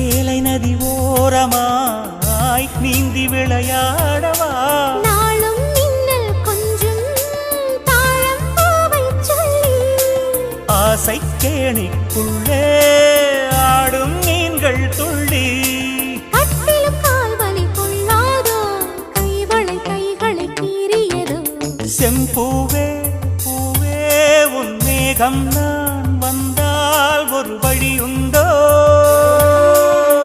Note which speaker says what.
Speaker 1: சேலை நதி ஓரமாய் நீந்தி விளையாடவா?
Speaker 2: நாளும் மின்னல் கொஞ்சும்
Speaker 1: ஆசை கேணிக்குள்ளே ஆடும் மீன்கள் துள்ளி. செம்பூவே பூவே உன் மேகம் நான் வந்தால் ஒரு வழி உண்டோ.